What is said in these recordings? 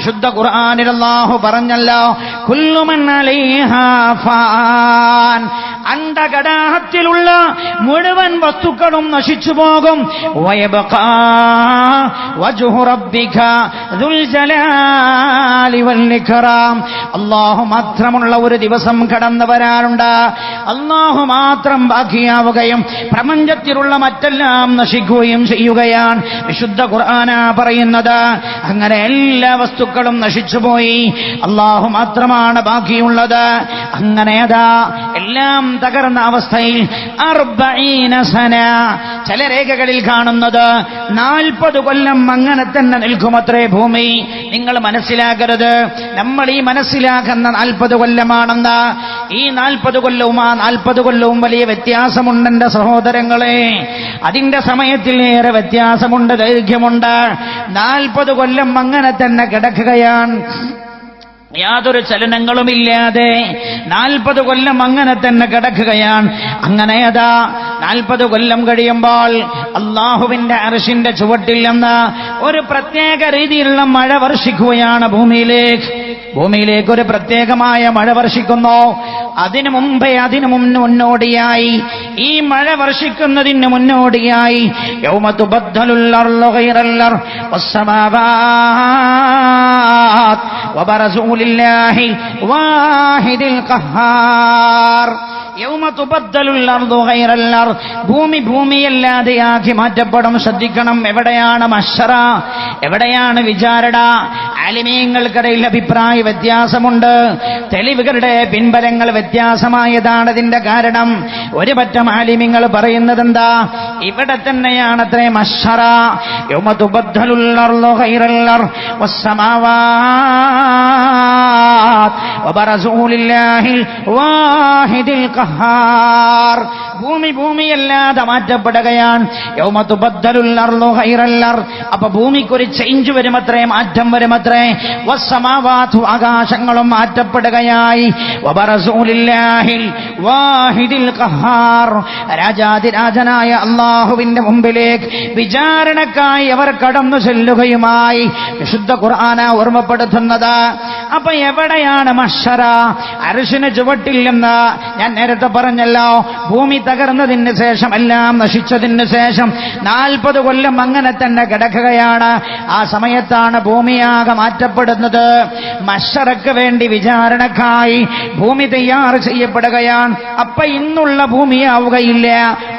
വിശുദ്ധ ഖുർആനിൽ പറഞ്ഞല്ലോ കുല്ലുമൻ അണ്ടകടാഹത്തിലുള്ള മുഴുവൻ വസ്തുക്കളും നശിച്ചു പോകും. അള്ളാഹു മാത്രമുള്ള ഒരു ദിവസം കടന്നു വരാറുണ്ട്. അള്ളാഹു മാത്രം ബാക്കിയാവുകയും പ്രപഞ്ചത്തിലുള്ള മറ്റെല്ലാം നശിക്കുകയും ചെയ്യുകയാണ്. വിശുദ്ധ ഖുർആന പറയുന്നത് അങ്ങനെ എല്ലാ വസ്തുക്കളും നശിച്ചുപോയി അള്ളാഹു മാത്രമാണ് ബാക്കിയുള്ളത്. അങ്ങനെ അതാ എല്ലാം തകർന്ന അവസ്ഥയിൽ അർബീനസന ചില രേഖകളിൽ കാണുന്നത് നാൽപ്പത് കൊല്ലം അങ്ങനെ തന്നെ നിൽക്കുമത്രേ ഭൂമി. നിങ്ങൾ മനസ്സിലാക്കരുത് നമ്മൾ ഈ മനസ്സിലാക്കുന്ന നാൽപ്പത് കൊല്ലമാണെന്ന ഈ നാൽപ്പത് കൊല്ലവും ആ നാൽപ്പത് കൊല്ലവും വലിയ വ്യത്യാസമുണ്ട് എന്റെ സഹോദരങ്ങളെ. അതിന്റെ സമയത്തിൽ ഏറെ വ്യത്യാസമുണ്ട് ദൈർഘ്യമുണ്ട്. നാൽപ്പത് കൊല്ലം അങ്ങനെ തന്നെ കിടക്കുകയാണ്. യാതൊരു ചലനങ്ങളുമില്ലാതെ നാൽപ്പത് കൊല്ലം അങ്ങനെ തന്നെ കിടക്കുകയാണ്. അങ്ങനെ അതാ നാൽപ്പത് കൊല്ലം കഴിയുമ്പോൾ അള്ളാഹുവിന്റെ അറിഷിന്റെ ചുവട്ടിൽ നിന്ന് ഒരു പ്രത്യേക രീതിയിലുള്ള മഴ വർഷിക്കുകയാണ് ഭൂമിയിലേക്ക്. ഭൂമിയിലേക്ക് ഒരു പ്രത്യേകമായ മഴ വർഷിക്കുന്നു. അതിനു മുമ്പേ അതിനു മുന്നോടിയായി. ഈ മഴ വർഷിക്കുന്നതിന് മുന്നോടിയായി. വസ്സമാവാത് وبرزوا لله واحد القهار യൗമ തുബദ്ദലുൽ അർദു ഗൈറൽ അർദ് ഭൂമി ഭൂമിയല്ലാതെയാക്കി മാറ്റപ്പെടും ശ്രദ്ധിക്കണം എവിടെയാണ് മഷറ എവിടെയാണ് വിചാരണ ആലിമീങ്ങൾക്കിടയിൽ അഭിപ്രായ വ്യത്യാസമുണ്ട് തെളിവുകളുടെ പിൻബലങ്ങൾ വ്യത്യാസമായതാണ് ഇതിന്റെ കാരണം ഒരു പറ്റം ആലിമ്യങ്ങൾ പറയുന്നത് എന്താ ഇവിടെ തന്നെയാണ് അത്രേ മഷറ യൗമ ഭൂമി ഭൂമിയല്ലാതെ മാറ്റപ്പെടുകയാണ്. അപ്പൊ ഭൂമിക്കൊരു ചേഞ്ച് വരുമത്രേ മാറ്റം വരുമത്രേ. ആകാശങ്ങളും മാറ്റപ്പെടുകയായി. രാജാതിരാജനായ അള്ളാഹുവിന്റെ മുമ്പിലേക്ക് വിചാരണക്കായി അവർ കടന്നു ചെല്ലുകയുമായി. വിശുദ്ധ ഖുർആന ഓർമ്മപ്പെടുത്തുന്നത്. അപ്പൊ എവിടെയാണ് മഷറ? അരശിന് ചുവട്ടില്ലെന്ന് ഞാൻ നേരത്തെ പറഞ്ഞല്ലോ ഭൂമി തകർന്നതിന് ശേഷം എല്ലാം നശിച്ചതിന് ശേഷം നാൽപ്പത് കൊല്ലം അങ്ങനെ തന്നെ കിടക്കുകയാണ്. ആ സമയത്താണ് ഭൂമിയാകെ മാറ്റപ്പെടുന്നത്. മഷറക്ക് വേണ്ടി വിചാരണക്കായി ഭൂമി തയ്യാർ ചെയ്യപ്പെടുകയാണ്. അപ്പൊ ഇന്നുള്ള ഭൂമിയാവുകയില്ല.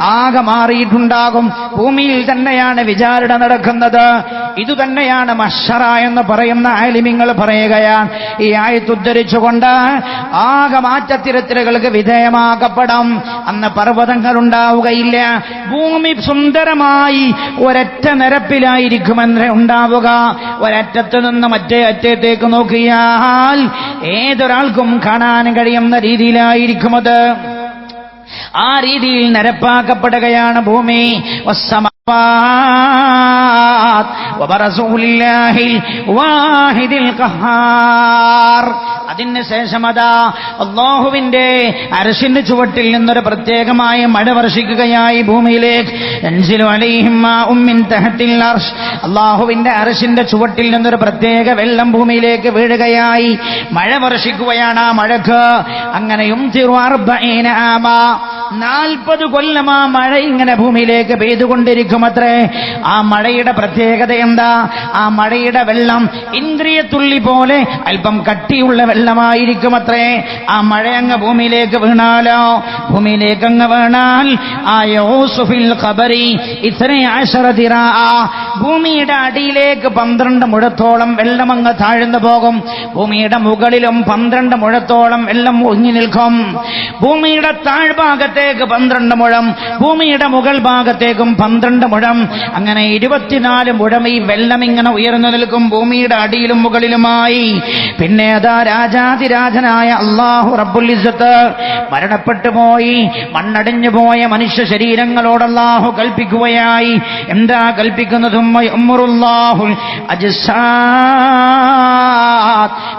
ആകെ മാറിയിട്ടുണ്ടാകും. ഭൂമിയിൽ തന്നെയാണ് വിചാരണ നടക്കുന്നത്. ഇതുതന്നെയാണ് മഷറ എന്ന് പറയുന്ന ആലിമിങ്ങൾ പറയുകയാണ് ഈ ആയത്ത് ഉദ്ധരിച്ചുകൊണ്ട് ആകെ മാറ്റത്തിരത്തിലുകൾക്ക് വിധേയമാക്കപ്പെടാം. അന്ന് പർവതങ്ങൾ ഉണ്ടാവുകയില്ല ഭൂമി സുന്ദരമായി ഒരൊറ്റ നിരപ്പിലായിരിക്കുമെന്ന് ഉണ്ടാവുക. ഒരറ്റത്ത് നിന്ന് മറ്റേ അറ്റത്തേക്ക് നോക്കിയാൽ ഏതൊരാൾക്കും കാണാൻ കഴിയുന്ന രീതിയിലായിരിക്കും അത്. ആ രീതിയിൽ നിരപ്പാക്കപ്പെടുകയാണ് ഭൂമി. അതിന് ശേഷം അതാ അള്ളാഹുവിന്റെ അരശിന്റെ ചുവട്ടിൽ നിന്നൊരു പ്രത്യേകമായ മഴ വർഷിക്കുകയായി ഭൂമിയിലേക്ക്. അള്ളാഹുവിന്റെ അരശിന്റെ ചുവട്ടിൽ നിന്നൊരു പ്രത്യേക വെള്ളം ഭൂമിയിലേക്ക് വീഴുകയായി. മഴ വർഷിക്കുകയാണ് ആ മഴക്ക്. അങ്ങനെയും തിരുവാർബീന ആമാ. നാൽപ്പത് കൊല്ലം ആ മഴ ഇങ്ങനെ ഭൂമിയിലേക്ക് പെയ്തുകൊണ്ടിരിക്കുമത്രേ. ആ മഴയുടെ പ്രത്യേകത എന്താ? ആ മഴയുടെ വെള്ളം ഇന്ദ്രിയത്തുള്ളി പോലെ അല്പം കട്ടിയുള്ള വെള്ളമായിരിക്കുമത്രേ. ആ മഴ അങ്ങ് ഭൂമിയിലേക്ക് വീണാലോ? ഭൂമിയിലേക്ക് അങ്ങ് വീണാൽ ആ യോസുഫിൽ ഖബരി ഇത്രേ ആശറതിറ ഭൂമിയുടെ അടിയിലേക്ക് പന്ത്രണ്ട് മുഴത്തോളം വെള്ളം അങ്ങ് താഴ്ന്നു പോകും. ഭൂമിയുടെ മുകളിലും പന്ത്രണ്ട് മുഴത്തോളം വെള്ളം ഒങ്ങി നിൽക്കും. ഭൂമിയുടെ താഴ്ഭാഗത്തേക്ക് പന്ത്രണ്ട് മുഴം ഭൂമിയുടെ മുകൾ ഭാഗത്തേക്കും പന്ത്രണ്ട് മുഴം. അങ്ങനെ ഇരുപത്തിനാല് മുഴം ഈ വെള്ളം ഇങ്ങനെ ഉയർന്നു നിൽക്കും ഭൂമിയുടെ അടിയിലും മുകളിലുമായി. പിന്നെ അതാ രാജാതിരാജനായ അള്ളാഹു റബ്ബുൽ ഇസ്സത്ത് മരണപ്പെട്ടു പോയി. മണ്ണടിഞ്ഞു പോയ മനുഷ്യ ശരീരങ്ങളോട് അള്ളാഹു കൽപ്പിക്കുകയായി. എന്താ കൽപ്പിക്കുന്നതും.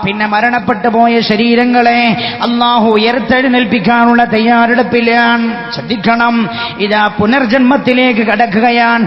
പിന്നെ മരണപ്പെട്ടു പോയ ശരീരങ്ങളെ അള്ളാഹു ഉയർത്തെഴുന്നേൽപ്പിക്കാനുള്ള തയ്യാറെടുപ്പിലാണ്. ശ്രദ്ധിക്കണം. ഇതാ പുനർജന്മത്തിലേക്ക് കടക്കുകയാണ്.